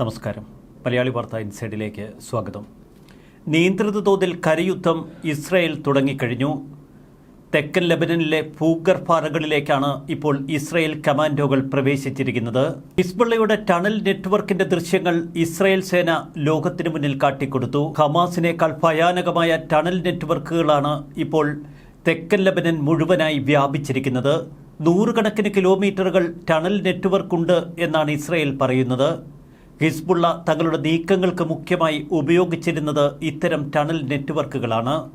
നമസ്കാരം. മലയാളി വാർത്ത ഇൻസൈഡിലേക്ക് സ്വാഗതം. നിയന്ത്രിത തോതിൽ കരയുദ്ധം ഇസ്രയേൽ തുടങ്ങിക്കഴിഞ്ഞു. തെക്കൻ ലബനനിലെ ഭൂഗർഭാറകളിലേക്കാണ് ഇപ്പോൾ ഇസ്രയേൽ കമാൻഡോകൾ പ്രവേശിച്ചിരിക്കുന്നത്. ഹിസ്ബുള്ളയുടെ ടണൽ നെറ്റ്വർക്കിന്റെ ദൃശ്യങ്ങൾ ഇസ്രയേൽ സേന ലോകത്തിനു മുന്നിൽ കാട്ടിക്കൊടുത്തു. ഹമാസിനേക്കാൾ ഭയാനകമായ ടണൽ നെറ്റ്വർക്കുകളാണ് ഇപ്പോൾ തെക്കൻ ലബനൻ മുഴുവനായി വ്യാപിച്ചിരിക്കുന്നത്. നൂറുകണക്കിന് കിലോമീറ്ററുകൾ ടണൽ നെറ്റ്വർക്ക് ഉണ്ട് എന്നാണ് ഇസ്രയേൽ പറയുന്നത്. ഹിസ്ബുള്ള തങ്ങളുടെ നീക്കങ്ങൾക്ക് മുഖ്യമായി ഉപയോഗിച്ചിരുന്നത് ഇത്തരം ടണൽ നെറ്റ്വർക്കുകളാണ്.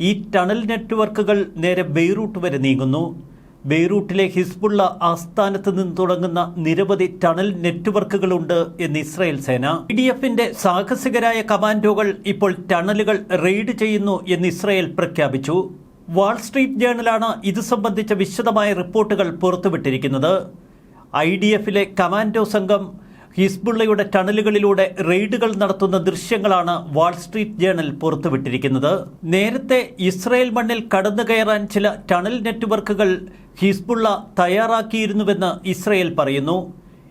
ഈ ടണൽ നെറ്റ്വർക്കുകൾ നേരെ ബെയ്റൂട്ട് വരെ നീങ്ങുന്നു. ബെയ്റൂട്ടിലെ ഹിസ്ബുള്ള ആസ്ഥാനത്ത് നിന്ന് തുടങ്ങുന്ന നിരവധി ടണൽ നെറ്റ്വർക്കുകളുണ്ട് എന്ന് ഇസ്രായേൽ സേന. പി ഡി എഫിന്റെ സാഹസികരായ കമാൻഡോകൾ ഇപ്പോൾ ടണലുകൾ റെയ്ഡ് ചെയ്യുന്നു എന്ന് ഇസ്രായേൽ പ്രഖ്യാപിച്ചു. വാൾസ്ട്രീറ്റ് ജേണലാണ് ഇത് സംബന്ധിച്ച വിശദമായ റിപ്പോർട്ടുകൾ പുറത്തുവിട്ടിരിക്കുന്നത്. ഐ ഡി എഫിലെ കമാൻഡോ സംഘം ഹിസ്ബുള്ളയുടെ ടണലുകളിലൂടെ റെയ്ഡുകൾ നടത്തുന്ന ദൃശ്യങ്ങളാണ് വാൾസ്ട്രീറ്റ് ജേണൽ പുറത്തുവിട്ടിരിക്കുന്നത്. നേരത്തെ ഇസ്രായേൽ മണ്ണിൽ കടന്നു കയറാൻ ചില ടണൽ നെറ്റ്വർക്കുകൾ ഹിസ്ബുള്ള തയ്യാറാക്കിയിരുന്നുവെന്ന് ഇസ്രായേൽ പറയുന്നു.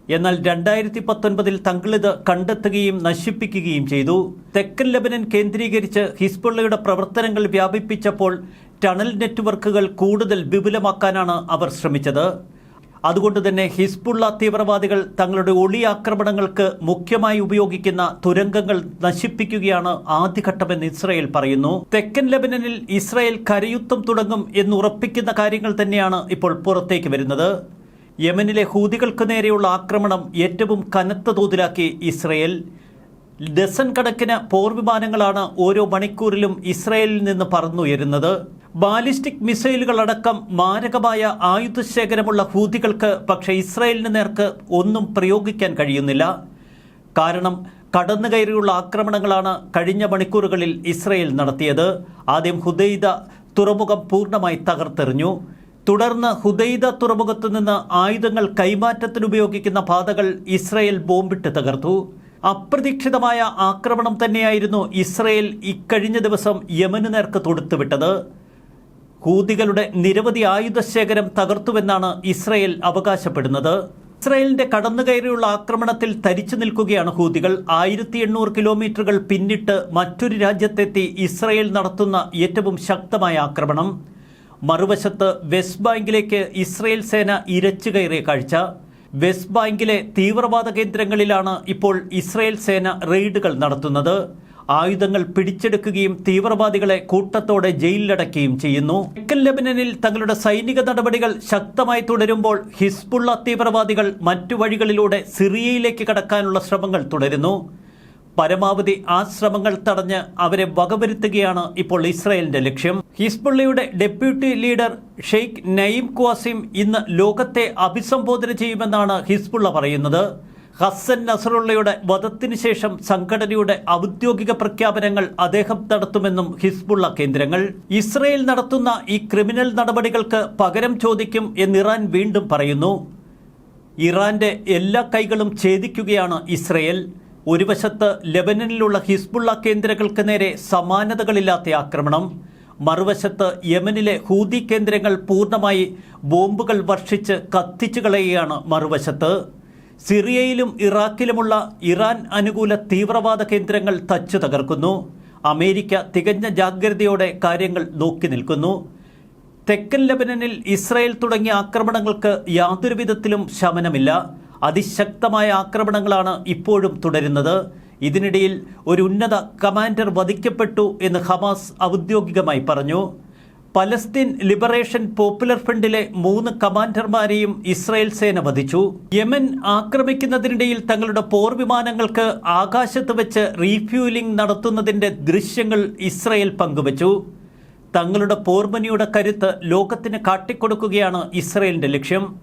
എന്നാൽ രണ്ടായിരത്തി പത്തൊൻപതിൽ തങ്ങളിത് കണ്ടെത്തുകയും നശിപ്പിക്കുകയും ചെയ്തു. തെക്കൻ ലബനൻ കേന്ദ്രീകരിച്ച് ഹിസ്ബുള്ളയുടെ പ്രവർത്തനങ്ങൾ വ്യാപിപ്പിച്ചപ്പോൾ ടണൽ നെറ്റ്വർക്കുകൾ കൂടുതൽ വിപുലമാക്കാനാണ് അവർ ശ്രമിച്ചത്. അതുകൊണ്ട് തന്നെ ഹിസ്ബുള്ള തീവ്രവാദികൾ തങ്ങളുടെ ഒളി ആക്രമണങ്ങൾക്ക് മുഖ്യമായി ഉപയോഗിക്കുന്ന തുരങ്കങ്ങൾ നശിപ്പിക്കുകയാണ് ആദ്യഘട്ടമെന്ന് ഇസ്രായേൽ പറയുന്നു. തെക്കൻ ലെബനനിൽ ഇസ്രായേൽ കരയുദ്ധം തുടങ്ങും എന്ന് ഉറപ്പിക്കുന്ന കാര്യങ്ങൾ തന്നെയാണ് ഇപ്പോൾ പുറത്തേക്ക് വരുന്നത്. യമനിലെ ഹൂതികൾക്ക് നേരെയുള്ള ആക്രമണം ഏറ്റവും കനത്ത തോതിലാക്കി ഇസ്രയേൽ. ഡസൻ കണക്കിന് പോർവിമാനങ്ങളാണ് ഓരോ മണിക്കൂറിലും ഇസ്രയേലിൽ നിന്ന് പറന്നുയരുന്നത്. ബാലിസ്റ്റിക് മിസൈലുകളടക്കം മാരകമായ ആയുധശേഖരമുള്ള ഹൂതികൾക്ക് പക്ഷേ ഇസ്രയേലിന് നേർക്ക് ഒന്നും പ്രയോഗിക്കാൻ കഴിയുന്നില്ല. കാരണം കടന്നുകയറിയുള്ള ആക്രമണങ്ങളാണ് കഴിഞ്ഞ മണിക്കൂറുകളിൽ ഇസ്രയേൽ നടത്തിയത്. ആദ്യം ഹുദൈദ തുറമുഖം പൂർണമായി തകർത്തെറിഞ്ഞു. തുടർന്ന് ഹുദൈദ തുറമുഖത്തു നിന്ന് ആയുധങ്ങൾ കൈമാറ്റത്തിനുപയോഗിക്കുന്ന പാതകൾ ഇസ്രയേൽ ബോംബിട്ട് തകർത്തു. അപ്രതീക്ഷിതമായ ആക്രമണം തന്നെയായിരുന്നു ഇസ്രയേൽ ഇക്കഴിഞ്ഞ ദിവസം യമന് നേർക്ക് തൊടുത്തുവിട്ടത്. ഹൂതികളുടെ നിരവധി ആയുധശേഖരം തകർത്തുവെന്നാണ് ഇസ്രയേൽ അവകാശപ്പെടുന്നത്. ഇസ്രയേലിന്റെ കടന്നുകയറിയുള്ള ആക്രമണത്തിൽ തരിച്ചു നിൽക്കുകയാണ് ഹൂതികൾ. ആയിരത്തി എണ്ണൂറ് കിലോമീറ്ററുകൾ പിന്നിട്ട് മറ്റൊരു രാജ്യത്തെത്തി ഇസ്രയേൽ നടത്തുന്ന ഏറ്റവും ശക്തമായ ആക്രമണം. മറുവശത്ത് വെസ്റ്റ് ബാങ്കിലേക്ക് ഇസ്രയേൽ സേന ഇരച്ചു കയറിയ കാഴ്ച. വെസ്റ്റ് ബാങ്കിലെ തീവ്രവാദ കേന്ദ്രങ്ങളിലാണ് ഇപ്പോൾ ഇസ്രയേൽ സേന റെയ്ഡുകൾ നടത്തുന്നത്. ആയുധങ്ങൾ പിടിച്ചെടുക്കുകയും തീവ്രവാദികളെ കൂട്ടത്തോടെ ജയിലിലടക്കുകയും ചെയ്യുന്നു. തെക്കൻ ലെബനനിൽ തങ്ങളുടെ സൈനിക നടപടികൾ ശക്തമായി തുടരുമ്പോൾ ഹിസ്ബുള്ള തീവ്രവാദികൾ മറ്റു വഴികളിലൂടെ സിറിയയിലേക്ക് കടക്കാനുള്ള ശ്രമങ്ങൾ തുടരുന്നു. പരമാവധി ആ ശ്രമങ്ങൾ തടഞ്ഞ് അവരെ വകവരുത്തുകയാണ് ഇപ്പോൾ ഇസ്രായേലിന്റെ ലക്ഷ്യം. ഹിസ്ബുള്ളയുടെ deputy leader Sheikh Naim Qassem ഇന്ന് ലോകത്തെ അഭിസംബോധന ചെയ്യുമെന്നാണ് ഹിസ്ബുള്ള പറയുന്നത്. ഹസൻ നസറുള്ളയുടെ വധത്തിന് ശേഷം സംഘടനയുടെ ഔദ്യോഗിക പ്രഖ്യാപനങ്ങൾ അദ്ദേഹം നടത്തുമെന്നും ഹിസ്ബുള്ള കേന്ദ്രങ്ങൾ. ഇസ്രയേൽ നടത്തുന്ന ഈ ക്രിമിനൽ നടപടികൾക്ക് പകരം ചോദിക്കും എന്ന് ഇറാൻ വീണ്ടും പറയുന്നു. ഇറാന്റെ എല്ലാ കൈകളും ഛേദിക്കുകയാണ് ഇസ്രയേൽ. ഒരു വശത്ത് ലെബനനിലുള്ള ഹിസ്ബുള്ള കേന്ദ്രങ്ങൾക്ക് നേരെ സമാനതകളില്ലാത്ത ആക്രമണം. മറുവശത്ത് യമനിലെ ഹൂതി കേന്ദ്രങ്ങൾ പൂർണമായി ബോംബുകൾ വർഷിച്ച് കത്തിച്ചു കളയുകയാണ് മറുവശത്ത്. സിറിയയിലും ഇറാഖിലുമുള്ള ഇറാൻ അനുകൂല തീവ്രവാദ കേന്ദ്രങ്ങൾ തച്ചു തകർക്കുന്നു. അമേരിക്ക തികഞ്ഞ ജാഗ്രതയോടെ കാര്യങ്ങൾ നോക്കി നിൽക്കുന്നു. തെക്കൻ ലബനനിൽ ഇസ്രായേൽ തുടങ്ങിയ ആക്രമണങ്ങൾക്ക് യാതൊരു വിധത്തിലും ശമനമില്ല. അതിശക്തമായ ആക്രമണങ്ങളാണ് ഇപ്പോഴും തുടരുന്നത്. ഇതിനിടയിൽ ഒരു ഉന്നത കമാൻഡർ വധിക്കപ്പെട്ടു എന്ന് ഹമാസ് ഔദ്യോഗികമായി പറഞ്ഞു. പലസ്തീൻ ലിബറേഷൻ പോപ്പുലർ ഫ്രണ്ടിലെ മൂന്ന് കമാൻഡർമാരെയും ഇസ്രായേൽ സേന വധിച്ചു. യമൻ ആക്രമിക്കുന്നതിനിടയിൽ തങ്ങളുടെ പോർ വിമാനങ്ങൾക്ക് ആകാശത്ത് വെച്ച് റീഫ്യൂലിംഗ് നടത്തുന്നതിന്റെ ദൃശ്യങ്ങൾ ഇസ്രായേൽ പങ്കുവച്ചു. തങ്ങളുടെ പോർമനിയുടെ കരുത്ത് ലോകത്തിന് കാട്ടിക്കൊടുക്കുകയാണ് ഇസ്രയേലിന്റെ ലക്ഷ്യം.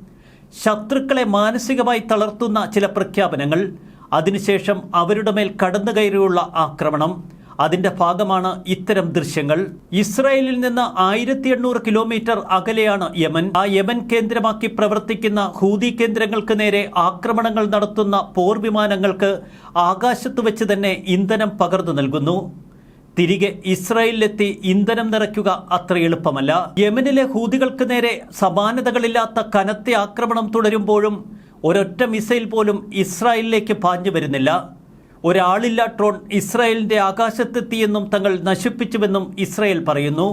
ശത്രുക്കളെ മാനസികമായി തളർത്തുന്ന ചില പ്രഖ്യാപനങ്ങൾ. അതിനുശേഷം അവരുടെ മേൽ കടന്നുകയറിയുള്ള ആക്രമണം. അതിന്റെ ഭാഗമാണ് ഇത്തരം ദൃശ്യങ്ങൾ. ഇസ്രായേലിൽ നിന്ന് ആയിരത്തി എണ്ണൂറ് കിലോമീറ്റർ അകലെയാണ് യമൻ. ആ യമൻ കേന്ദ്രമാക്കി പ്രവർത്തിക്കുന്ന ഹൂതി കേന്ദ്രങ്ങൾക്ക് നേരെ ആക്രമണങ്ങൾ നടത്തുന്ന പോർ വിമാനങ്ങൾക്ക് ആകാശത്ത് വെച്ച് തന്നെ ഇന്ധനം പകർന്നു നൽകുന്നു. തിരികെ ഇസ്രായേലിലെത്തി ഇന്ധനം നിറയ്ക്കുക അത്ര എളുപ്പമല്ല. യമനിലെ ഹൂതികൾക്ക് നേരെ സമാനതകളില്ലാത്ത കനത്ത ആക്രമണം തുടരുമ്പോഴും ഒരൊറ്റ മിസൈൽ പോലും ഇസ്രായേലിലേക്ക് പാഞ്ഞു വരുന്നില്ല. ഒരാളില്ല ഡ്രോൺ ഇസ്രായേലിന്റെ ആകാശത്തെത്തിയെന്നും തങ്ങൾ നശിപ്പിച്ചുവെന്നും ഇസ്രായേൽ പറയുന്നു.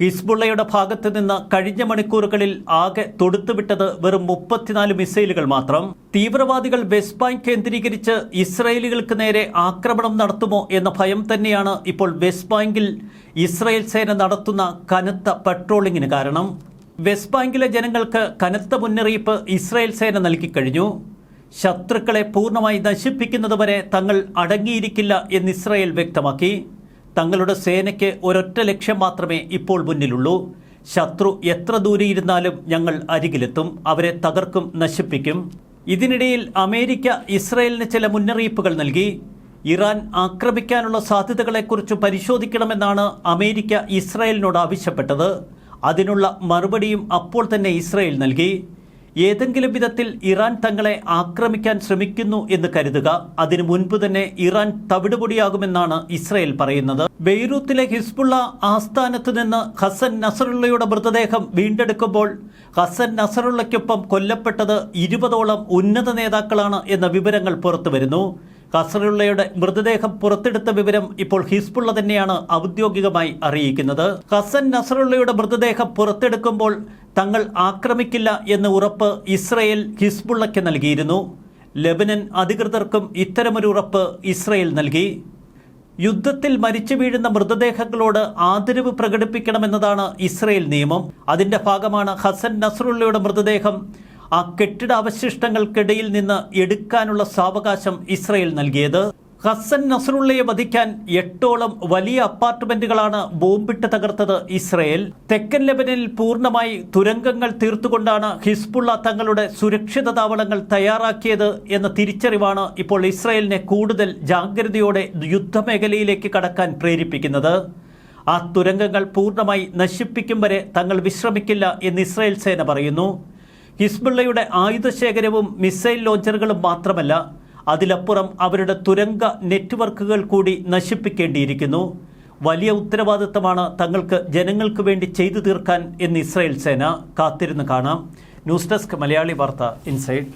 ഹിസ്ബുള്ളയുടെ ഭാഗത്ത് നിന്ന് കഴിഞ്ഞ മണിക്കൂറുകളിൽ ആകെ തൊടുത്തുവിട്ടത് വെറും മുപ്പത്തിനാല് മിസൈലുകൾ മാത്രം. തീവ്രവാദികൾ വെസ്റ്റ് ബാങ്ക് കേന്ദ്രീകരിച്ച് ഇസ്രായേലുകൾക്ക് നേരെ ആക്രമണം നടത്തുമോ എന്ന ഭയം തന്നെയാണ് ഇപ്പോൾ വെസ്റ്റ് ബാങ്കിൽ ഇസ്രായേൽ സേന നടത്തുന്ന കനത്ത പട്രോളിങ്ങിന് കാരണം. വെസ്റ്റ് ബാങ്കിലെ ജനങ്ങൾക്ക് കനത്ത മുന്നറിയിപ്പ് ഇസ്രായേൽ സേന നൽകിക്കഴിഞ്ഞു. ശത്രുക്കളെ പൂർണമായി നശിപ്പിക്കുന്നതുവരെ തങ്ങൾ അടങ്ങിയിരിക്കില്ല എന്ന് ഇസ്രായേൽ വ്യക്തമാക്കി. തങ്ങളുടെ സേനയ്ക്ക് ഒരൊറ്റ ലക്ഷ്യം മാത്രമേ ഇപ്പോൾ മുന്നിലുള്ളൂ. ശത്രു എത്ര ദൂരെ ഇരുന്നാലും ഞങ്ങൾ അരികിലെത്തും അവരെ തകർക്കും നശിപ്പിക്കും. ഇതിനിടയിൽ അമേരിക്ക ഇസ്രായേലിന് ചില മുന്നറിയിപ്പുകൾ നൽകി. ഇറാൻ ആക്രമിക്കാനുള്ള സാധ്യതകളെക്കുറിച്ച് പരിശോധിക്കണമെന്നാണ് അമേരിക്ക ഇസ്രായേലിനോട് ആവശ്യപ്പെട്ടത്. അതിനുള്ള മറുപടിയും അപ്പോൾ തന്നെ ഇസ്രായേൽ നൽകി. ഏതെങ്കിലും വിധത്തിൽ ഇറാൻ തങ്ങളെ ആക്രമിക്കാൻ ശ്രമിക്കുന്നു എന്ന് കരുതുക അതിനു മുൻപ് തന്നെ ഇറാൻ തവിടുപൊടിയാകുമെന്നാണ് ഇസ്രയേൽ പറയുന്നത്. ബെയ്റൂത്തിലെ ഹിസ്ബുള്ള ആസ്ഥാനത്ത് നിന്ന് ഹസൻ നസറുള്ളയുടെ മൃതദേഹം വീണ്ടെടുക്കുമ്പോൾ ഹസൻ നസറുള്ളയ്ക്കൊപ്പം കൊല്ലപ്പെട്ടത് ഇരുപതോളം ഉന്നത നേതാക്കളാണ് എന്ന വിവരങ്ങൾ പുറത്തുവരുന്നു ഖസറുള്ളയുടെ മൃതദേഹം പുറത്തെടുത്ത വിവരം ഇപ്പോൾ ഹിസ്ബുള്ള തന്നെയാണ് ഔദ്യോഗികമായി അറിയിക്കുന്നത്. ഹസൻ നസറുള്ളയുടെ മൃതദേഹം പുറത്തെടുക്കുമ്പോൾ തങ്ങൾ ആക്രമിക്കില്ല എന്ന ഉറപ്പ് ഇസ്രയേൽ ഹിസ്ബുള്ളയ്ക്ക് നൽകിയിരുന്നു. ലബനൻ അധികൃതർക്കും ഇത്തരമൊരു ഉറപ്പ് ഇസ്രയേൽ നൽകി. യുദ്ധത്തിൽ മരിച്ചു വീഴുന്ന മൃതദേഹങ്ങളോട് ആദരവ് പ്രകടിപ്പിക്കണമെന്നതാണ് ഇസ്രയേൽ നിയമം. അതിന്റെ ഭാഗമാണ് ഹസൻ നസറുള്ളയുടെ മൃതദേഹം. ആ കെട്ടിട അവശിഷ്ടങ്ങൾക്കിടയിൽ നിന്ന് എടുക്കാനുള്ള സാവകാശം ഇസ്രയേൽ നൽകിയത്. ഹസൻ നസറുള്ളയെ വധിക്കാൻ എട്ടോളം വലിയ അപ്പാർട്ട്മെന്റുകളാണ് ബോംബിട്ട് തകർത്തത് ഇസ്രയേൽ. തെക്കൻ ലെബനിൽ പൂർണമായി തുരങ്കങ്ങൾ തീർത്തുകൊണ്ടാണ് ഹിസ്ബുള്ള തങ്ങളുടെ സുരക്ഷിത താവളങ്ങൾ തയ്യാറാക്കിയത് എന്ന തിരിച്ചറിവാണ് ഇപ്പോൾ ഇസ്രയേലിനെ കൂടുതൽ ജാഗ്രതയോടെ യുദ്ധമേഖലയിലേക്ക് കടക്കാൻ പ്രേരിപ്പിക്കുന്നത്. ആ തുരങ്കങ്ങൾ പൂർണമായി നശിപ്പിക്കും വരെ തങ്ങൾ വിശ്രമിക്കില്ല എന്ന് ഇസ്രയേൽ സേന പറയുന്നു. ഹിസ്ബുള്ളയുടെ ആയുധശേഖരവും മിസൈൽ ലോഞ്ചറുകളും മാത്രമല്ല അതിലപ്പുറം അവരുടെ തുരങ്ക നെറ്റ്വർക്കുകൾ കൂടി നശിപ്പിക്കേണ്ടിയിരിക്കുന്നു. വലിയ ഉത്തരവാദിത്തമാണ് തങ്ങൾക്ക് ജനങ്ങൾക്ക് വേണ്ടി ചെയ്തു തീർക്കാൻ എന്ന് ഇസ്രായേൽ സേന. കാത്തിരുന്ന് കാണാം. ന്യൂസ് ഡെസ്ക് മലയാളി വാർത്ത ഇൻസൈഡ്